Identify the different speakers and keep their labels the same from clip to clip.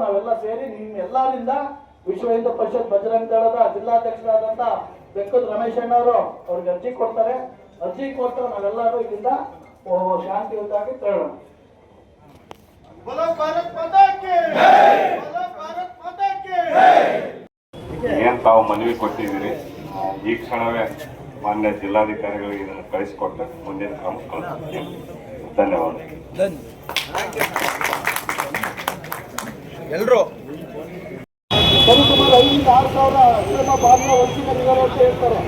Speaker 1: ನಾವೆಲ್ಲ ಸೇರಿ ನಿಮ್ ಎಲ್ಲರಿಂದ ವಿಶ್ವ ಹಿಂದೂ ಪರಿಷತ್ ಬಜರಂಗ ದಳದ ಜಿಲ್ಲಾಧ್ಯಕ್ಷರಾದಂತ ಬೆಕ್ಕದ ರಮೇಶ್ ಅಣ್ಣವರು ಅವ್ರಿಗೆ ಅರ್ಜಿ ಕೊಡ್ತಾರೆ. ಅರ್ಜಿ ಕೊಟ್ಟು ನಾವೆಲ್ಲರೂ ಇಲ್ಲಿಂದ ಶಾಂತಿಯುತವಾಗಿ ತೆರಳೋಣ.
Speaker 2: ಏನ್ ತಾವು ಮನವಿ ಕೊಟ್ಟಿದ್ದೀರಿ? ಈ ಕ್ಷಣವೇ ಮಾನ್ಯ ಜಿಲ್ಲಾಧಿಕಾರಿಗಳಿಗೆ ಇದನ್ನು ಕಳಿಸಿಕೊಟ್ಟು ಮುಂದಿನ ಕ್ರಮ ಕಳಿಸ್ತೀನಿ ಧನ್ಯವಾದ.
Speaker 3: ಎಲ್ರು?
Speaker 1: ಸರಿಸುಮಾರು ಐದರಿಂದ ಆರು ಸಾವಿರ ಅಕ್ರಮ ಬಾಗಿಲ ವಂಚಿತ ಅಂತ ಹೇಳ್ತಾರೆ.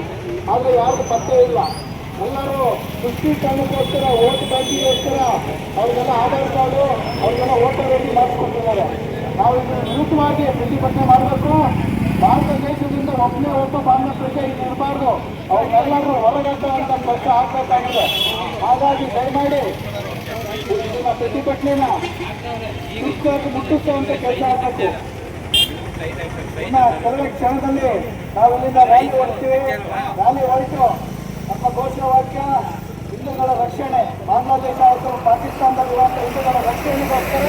Speaker 1: ಆದರೆ ಯಾರು ಪತ್ತೆ ಇಲ್ಲ. ಎಲ್ಲರೂ ಪುಷ್ಟೀಕರಣಕ್ಕೋಸ್ಕರ ಓಟ್ ಬ್ಯಾಂಕಿಗೋಸ್ಕರ ಅವ್ರಿಗೆಲ್ಲ ಆಧಾರ್ ಕಾರ್ಡು, ಅವ್ರಿಗೆಲ್ಲ ವೋಟರ್ ಐಡಿ ಮಾಡಿಸ್ಕೊಟ್ಟಿದ್ದಾರೆ. ನಾವು ಇದನ್ನು ವಿರುದ್ಧವಾಗಿ ಪ್ರತಿಭಟನೆ ಮಾಡಬೇಕು. ಭಾರತ ದೇಶದಿಂದ ಒಬ್ಬನೇ ಒಬ್ಬ ಪ್ರಜೆ ಇಲ್ಲಿ ಇರಬಾರ್ದು. ಅವ್ರನ್ನೆಲ್ಲರೂ ಹೊರಗಟ್ಟುವಂಥ ಕೆಲಸ ಆಗಬೇಕಾಗಿದೆ. ಹಾಗಾಗಿ ದಯಮಾಡಿ ನಿಮ್ಮ ಪ್ರತಿಭಟನೆನ ಮುಗಿಸೋಕೆ ಮುಟ್ಟಿಸುವಂತ ಕೆಲಸ ಆಗಬೇಕು. ಇನ್ನು ಕೆಲವೇ ಕ್ಷಣದಲ್ಲಿ ನಾವು ಇಲ್ಲಿಂದ ರ್ಯಾಲಿ ಹೊಡ್ತೀವಿ ರ್ಯಾಲಿ ಹೊರಟು ನಮ್ಮ ಘೋಷವಾಕ್ಯ ಹಿಂದೂಗಳ ರಕ್ಷಣೆ. ಬಾಂಗ್ಲಾದೇಶ ಅಥವಾ ಪಾಕಿಸ್ತಾನದಲ್ಲಿರುವಂಥ ಹಿಂದೂಗಳ ರಕ್ಷಣೆಗೋಸ್ಕರ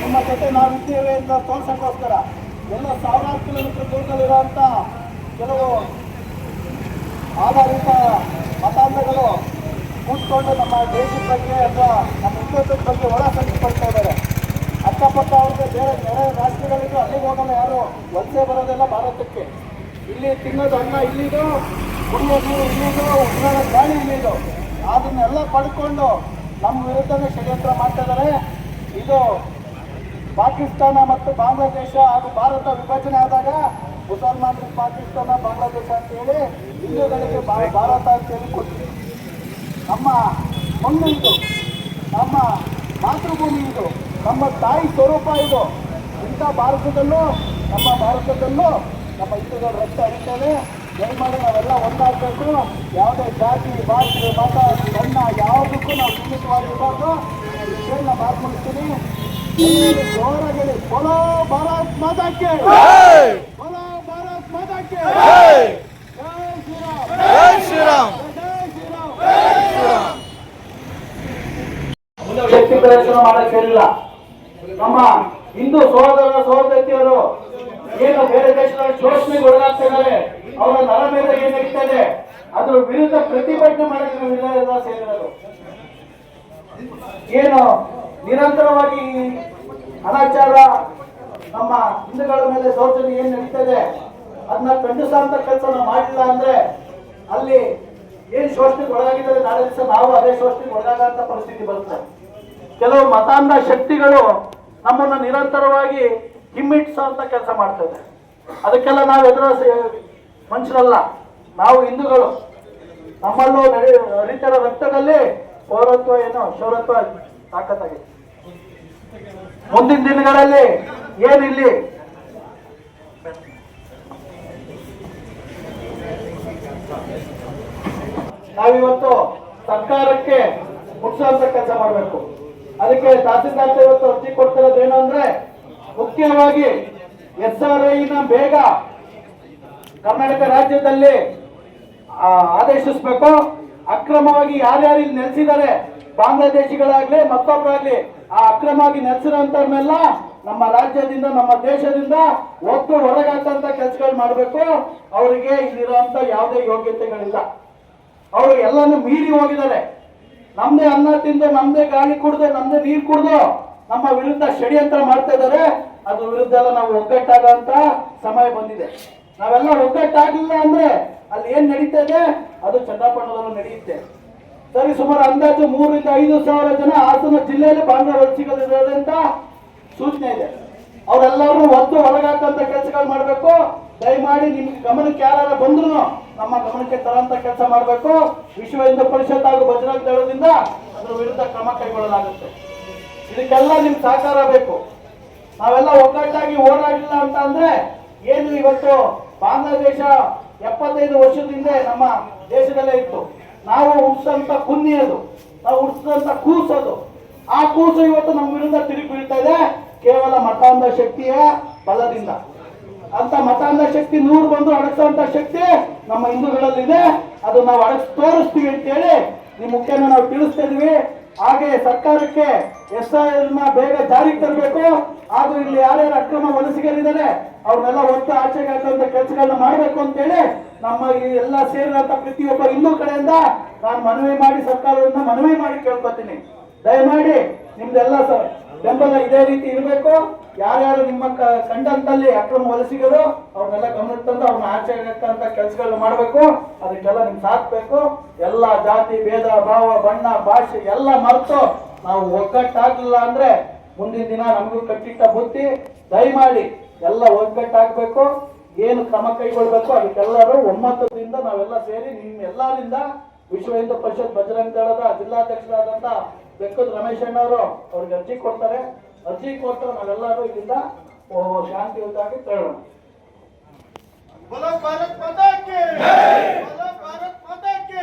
Speaker 1: ನಿಮ್ಮ ಜೊತೆ ನಾವಿದ್ದೇವೆ ಎಂದು ತೋರಿಸೋಕ್ಕೋಸ್ಕರ ಎಲ್ಲ ಸಾವಿರಾರು ಕಿಲೋಮೀಟರ್ ದೂರದಲ್ಲಿರುವಂಥ ಕೆಲವು ಆಧಾರಿತ ಮತಾಂಧಗಳು ಕೂತ್ಕೊಂಡು ನಮ್ಮ ದೇಶದ ಬಗ್ಗೆ ಅಥವಾ ನಮ್ಮ ಹಿಂದುತ್ವದ ಬಗ್ಗೆ ಒಳ ಪಡ್ತಾ ಇದ್ದಾರೆ. ಅಕ್ಕಪಕ್ಕ ಅವ್ರಿಗೆ ಬೇರೆ ಬೇರೆ ರಾಷ್ಟ್ರಗಳಿಗೂ ಅಲ್ಲಿಗೆ ಹೋಗಲ್ಲ ಯಾರು ವಲಸೆ ಬರೋದಿಲ್ಲ ಭಾರತಕ್ಕೆ. ಇಲ್ಲಿ ತಿನ್ನೋದು ಅನ್ನ ಇಲ್ಲಿದು ಕುಡಿಯೋ ನೀರು ಇಲ್ಲಿದು ಉಸಿರಾಡೋ ಗಾಳಿ ಅದನ್ನೆಲ್ಲ ಪಡ್ಕೊಂಡು ನಮ್ಮ ವಿರುದ್ಧನೇ ಷಡ್ಯಂತ್ರ ಮಾಡ್ತಾ ಇದ್ದಾರೆ ಇದು ಪಾಕಿಸ್ತಾನ ಮತ್ತು ಬಾಂಗ್ಲಾದೇಶ ಹಾಗೂ ಭಾರತ ವಿಭಜನೆ ಆದಾಗ ಮುಸಲ್ಮಾನರಿಗೆ ಪಾಕಿಸ್ತಾನ ಬಾಂಗ್ಲಾದೇಶ ಅಂತ ಹೇಳಿ ಹಿಂದೂಗಳಿಗೆ ಭಾರತ ಅಂತ ಹೇಳಿ ಕೊಟ್ಟಿದೆ ನಮ್ಮ ಮಣ್ಣು ಇದು ನಮ್ಮ ಮಾತೃಭೂಮಿ ಇದು ನಮ್ಮ ತಾಯಿ ಸ್ವರೂಪ ಇದು ಇಂಥ ಭಾರತದಲ್ಲೂ ನಮ್ಮ ಭಾರತದಲ್ಲೂ ನಮ್ಮ ಹಿಂದೂಗಳು ರಕ್ತ ಹರಿತದೆ ದಯಮಾಡಿ ನಾವೆಲ್ಲ ಒಂದಾಗಬೇಕು. ಯಾವುದೇ ಜಾತಿ ಭಾಷೆ ಮತ ಬಣ್ಣ ಯಾವುದಕ್ಕೂ ನಾವು ಸೀಮಿತವಾಗಿರಬಾರ್ದು ನಾನು ಮಾತು ಮುಗಿಸ್ತೀನಿ ಎಲ್ಲರೂ ಜೋರಾಗಿ ಹೇಳಿ, ಬೋಲೋ ಭಾರತ್ ಮಾತಾಕ್ಕೆ. ಬಲೋ ಭಾರತ್ ಮಾತಾಕ್ಕೆ. ಜೈ ಶ್ರೀರಾಮ್.
Speaker 3: ಜೈ ಶ್ರೀರಾಮ್.
Speaker 1: ಜೈ ಶ್ರೀರಾಮ್ ಶಕ್ತಿ ಪ್ರದರ್ಶನ ಮಾಡಕ್ ಹೇಳಿಲ್ಲ ನಮ್ಮ ಹಿಂದೂ ಸಹೋದರ ಸಹೋದರಿಯರು ಏನು ಬೇರೆ ದೇಶದಲ್ಲಿ ಶೋಷಣೆಗೆ ಒಳಗಾಗ್ತಾ ಇದ್ದಾರೆ ಅವರ ತಲೆ ಮೇಲೆ ಏನ್ ನಡೀತಾ ಇದೆ ಅದ್ರ ವಿರುದ್ಧ ಪ್ರತಿಭಟನೆ ಮಾಡಿದ್ರು ವಿರೋಧ ಸೇರಿದರು ಏನು? ನಿರಂತರವಾಗಿ ಅನಾಚಾರ, ನಮ್ಮ ಹಿಂದೂಗಳ ಮೇಲೆ ದೌರ್ಜನ್ಯ ಏನ್ ನಡೀತದೆ? ಅದನ್ನ ಖಂಡಿಸುವಂತ ಕೆಲಸ ನಾವು ಮಾಡಿಲ್ಲ ಅಂದ್ರೆ ಅಲ್ಲಿ ಏನ್ ಶೋಷಣೆಗೆ ಒಳಗಾಗಿದ್ದಾರೆ? ನಾಳೆ ದಿವಸ ನಾವು ಅದೇ ಶೋಷಣೆಗೆ ಒಳಗಾಗಂತ ಪರಿಸ್ಥಿತಿ ಬರುತ್ತೆ. ಕೆಲವು ಮತಾಂಧ ಶಕ್ತಿಗಳು ನಮ್ಮನ್ನ ನಿರಂತರವಾಗಿ ಹಿಮ್ಮೆಟ್ಟಿಸುವಂತ ಕೆಲಸ ಮಾಡ್ತದೆ. ಅದಕ್ಕೆಲ್ಲ ನಾವು ಎದುರ ಮನುಷ್ಯರಲ್ಲ, ನಾವು ಹಿಂದೂಗಳು. ನಮ್ಮಲ್ಲೂ ನಡೆ ಹರಿತರ ರಕ್ತದಲ್ಲಿ ಪೌರತ್ವ ಏನು, ಶೌರತ್ವ ತಾಕತ್ತಾಗಿದೆ. ಮುಂದಿನ ದಿನಗಳಲ್ಲಿ ಏನಿಲ್ಲಿ ನಾವಿವತ್ತು ಸರ್ಕಾರಕ್ಕೆ ಮುಟ್ಸುವಂತ ಕೆಲಸ ಮಾಡಬೇಕು. ಅದಕ್ಕೆ ತಹಸೀಲ್ದಾರ್ ಇವತ್ತು ಅರ್ಜಿ ಕೊಡ್ತಿರೋದು ಏನು ಅಂದ್ರೆ, ಮುಖ್ಯವಾಗಿ ಎಸ್ ಆರ್ ಐನ ಬೇಗ ಕರ್ನಾಟಕ ರಾಜ್ಯದಲ್ಲಿ ಆದೇಶಿಸಬೇಕು. ಅಕ್ರಮವಾಗಿ ಯಾರ್ಯಾರು ಇಲ್ಲಿ ನೆಲೆಸಿದ್ದಾರೆ, ಬಾಂಗ್ಲಾದೇಶಿಗಳಾಗ್ಲಿ ಮತ್ತೊಬ್ಬರಾಗ್ಲಿ ಆ ಅಕ್ರಮವಾಗಿ ನೆಲೆಸಿರೋಂಥವ್ರನ್ನೆಲ್ಲ ನಮ್ಮ ರಾಜ್ಯದಿಂದ, ನಮ್ಮ ದೇಶದಿಂದ ಒತ್ತು ಹೊರಗಾಕಂತ ಕೆಲಸಗಳು ಮಾಡಬೇಕು. ಅವರಿಗೆ ಇಲ್ಲಿರುವಂತ ಯಾವುದೇ ಯೋಗ್ಯತೆಗಳಿಲ್ಲ. ಅವರು ಎಲ್ಲಾನು ಮೀರಿ ಹೋಗಿದ್ದಾರೆ. ನಮ್ದೇ ಅನ್ನ ತಿಂದು, ನಮ್ದೇ ಗಾಳಿ ಕುಡ್ದು, ನಮ್ದೇ ನೀರು ಕುಡ್ದು ನಮ್ಮ ವಿರುದ್ಧ ಷಡ್ಯಂತ್ರ ಮಾಡ್ತಾ ಇದ್ದಾರೆ. ಅದ್ರ ವಿರುದ್ಧ ಎಲ್ಲ ನಾವು ಒಗ್ಗಟ್ಟಾಗಂತ ಸಮಯ ಬಂದಿದೆ. ನಾವೆಲ್ಲ ಒಗ್ಗಟ್ಟಾಗಿಲ್ಲ ಅಂದ್ರೆ ಅಲ್ಲಿ ಏನ್ ನಡೀತಾ ಇದೆ? ಅದು ಚನ್ನಪಟ್ಟಣದಲ್ಲೂ ನಡೆಯುತ್ತೆ. ಸರಿ, ಸುಮಾರು ಅಂದಾಜು ಮೂರರಿಂದ ಐದು ಸಾವಿರ ಜನ ಹಾಸನ ಜಿಲ್ಲೆಯಲ್ಲಿ ಬಾಂಗ್ಲಾ ವಲಸಿಗರಿದ್ದಾರೆ ಅಂತ ಸೂಚನೆ ಇದೆ. ಅವರೆಲ್ಲರೂ ಒತ್ತು ಹೊರಗಾಕಂತ ಕೆಲಸಗಳು ಮಾಡಬೇಕು. ದಯಮಾಡಿ ನಿಮ್ಗೆ ಗಮನಕ್ಕೆ ಯಾರು ಬಂದ್ರು ನಮ್ಮ ಗಮನಕ್ಕೆ ತರಂತ ಕೆಲಸ ಮಾಡಬೇಕು. ವಿಶ್ವ ಹಿಂದೂ ಪರಿಷತ್ ಹಾಗೂ ಬಜರಂಗ ದಳದಿಂದ ಅದರ ವಿರುದ್ಧ ಕ್ರಮ ಕೈಗೊಳ್ಳಲಾಗುತ್ತೆ. ಇದಕ್ಕೆಲ್ಲ ನಿಮ್ ಸಹಕಾರ ಬೇಕು. ನಾವೆಲ್ಲ ಒಗ್ಗಟ್ಟಾಗಿ ಹೋರಾಡಿಲ್ಲ ಅಂತ ಅಂದ್ರೆ ಏನು ಇವತ್ತು ಬಾಂಗ್ಲಾದೇಶ ಎಪ್ಪತ್ತೈದು ವರ್ಷದಿಂದ ನಮ್ಮ ದೇಶದಲ್ಲೇ ಇತ್ತು. ನಾವು ಉಡ್ಸಂತ ಕುನ್ನಿ ಅದು. ನಾವು ಉಡ್ಸಂತ ಕೂಸದು ಆ ಕೂಸು ಇವತ್ತು ನಮ್ಮ ವಿರುದ್ಧ ತಿರುಗಿ ಬೀಳ್ತಾ ಇದೆ. ಕೇವಲ ಮತಾಂಧ ಶಕ್ತಿಯ ಬಲದಿಂದ. ಅಂತ ಮತಾಂಧ ಶಕ್ತಿ ನೂರು ಬಂದು ಅಡಗಿಸುವಂತ ಶಕ್ತಿ ನಮ್ಮ ಹಿಂದೂಗಳಲ್ಲಿದೆ ಅದು ನಾವು ಅಡಗಿಸ್ ತೋರಿಸ್ತೀವಿ ಅಂತೇಳಿ ನಿಮ್ಮ ಮುಖ್ಯನ ನಾವು ತಿಳಿಸ್ತಾ ಇದೀವಿ. ಹಾಗೆ ಸರ್ಕಾರಕ್ಕೆ ಎಸ್ ಐ ಬೇಗ ಜಾರಿಗೆ ತರಬೇಕು. ಹಾಗೂ ಇಲ್ಲಿ ಯಾರ್ಯಾರು ಅಕ್ರಮ ವಲಸಿಗರಿದ್ದಾರೆ ಅವ್ರನ್ನೆಲ್ಲ ಒಟ್ಟು ಆಚೆಗೆ ಹಾಕುವಂತ ಕೆಲಸಗಳನ್ನ ಮಾಡಬೇಕು ಅಂತೇಳಿ ನಮ್ಮ ಈ ಎಲ್ಲ ಸೇರಿದಂತ ಪ್ರತಿಯೊಬ್ಬ ಇನ್ನೂ ಕಡೆಯಿಂದ ನಾನು ಮನವಿ ಮಾಡಿ ಸರ್ಕಾರದಿಂದ ಮನವಿ ಮಾಡಿ ಕೇಳ್ಕೊತೀನಿ. ದಯಮಾಡಿ ನಿಮ್ದೆಲ್ಲ ಬೆಂಬಲ ಇದೇ ರೀತಿ ಇರಬೇಕು. ಯಾರ್ಯಾರು ನಿಮ್ಮ ಕಂಡಂತಲ್ಲಿ ಅಕ್ರಮ ವಲಸಿಗರು ಅವ್ರನ್ನೆಲ್ಲ ಗಮನಕ್ಕೆ ತಂದು ಅವ್ರನ್ನ ಆಚೆ ಹಾಕಂತ ಕೆಲಸಗಳನ್ನ ಮಾಡಬೇಕು. ಅದಕ್ಕೆಲ್ಲ ನಿಮ್ಗೆ ಸಾಕ್ಬೇಕು ಎಲ್ಲ ಜಾತಿ, ಭೇದ, ಭಾವ, ಬಣ್ಣ, ಭಾಷೆ ಎಲ್ಲ ಮರೆತು ನಾವು ಒಗ್ಗಟ್ಟಾಗ್ಲಿಲ್ಲ ಅಂದ್ರೆ ಮುಂದಿನ ದಿನ ನಮಗೂ ಕಟ್ಟಿಟ್ಟ ಬುತ್ತಿ. ದಯಮಾಡಿ ಎಲ್ಲ ಒಗ್ಗಟ್ಟಾಗಬೇಕು, ಏನು ಕ್ರಮ ಕೈಗೊಳ್ಬೇಕು, ಅದಕ್ಕೆಲ್ಲರೂ ಒಮ್ಮತದಿಂದ ನಾವೆಲ್ಲ ಸೇರಿ ನಿಮ್ಮೆಲ್ಲರಿಂದ ವಿಶ್ವ ಹಿಂದೂ ಪರಿಷತ್ ಬಜರಂಗ ದಳದ ಜಿಲ್ಲಾಧ್ಯಕ್ಷರಾದಂತ ಬೆಕ್ಕದ ರಮೇಶ್ ಅಣ್ಣವರು ಅವ್ರಿಗೆ ಅರ್ಜಿ ಕೊಡ್ತಾರೆ. ಅರ್ಜಿ ಕೊಟ್ಟರೆ ನಾವೆಲ್ಲರೂ ಇಲ್ಲಿಂದ ಶಾಂತಿಯುತವಾಗಿ ತೆರಳೋಣ.
Speaker 4: ಭಾರತ್ ಮಾತಾ ಕಿ ಭಾರತ್ ಮಾತಾ ಕಿ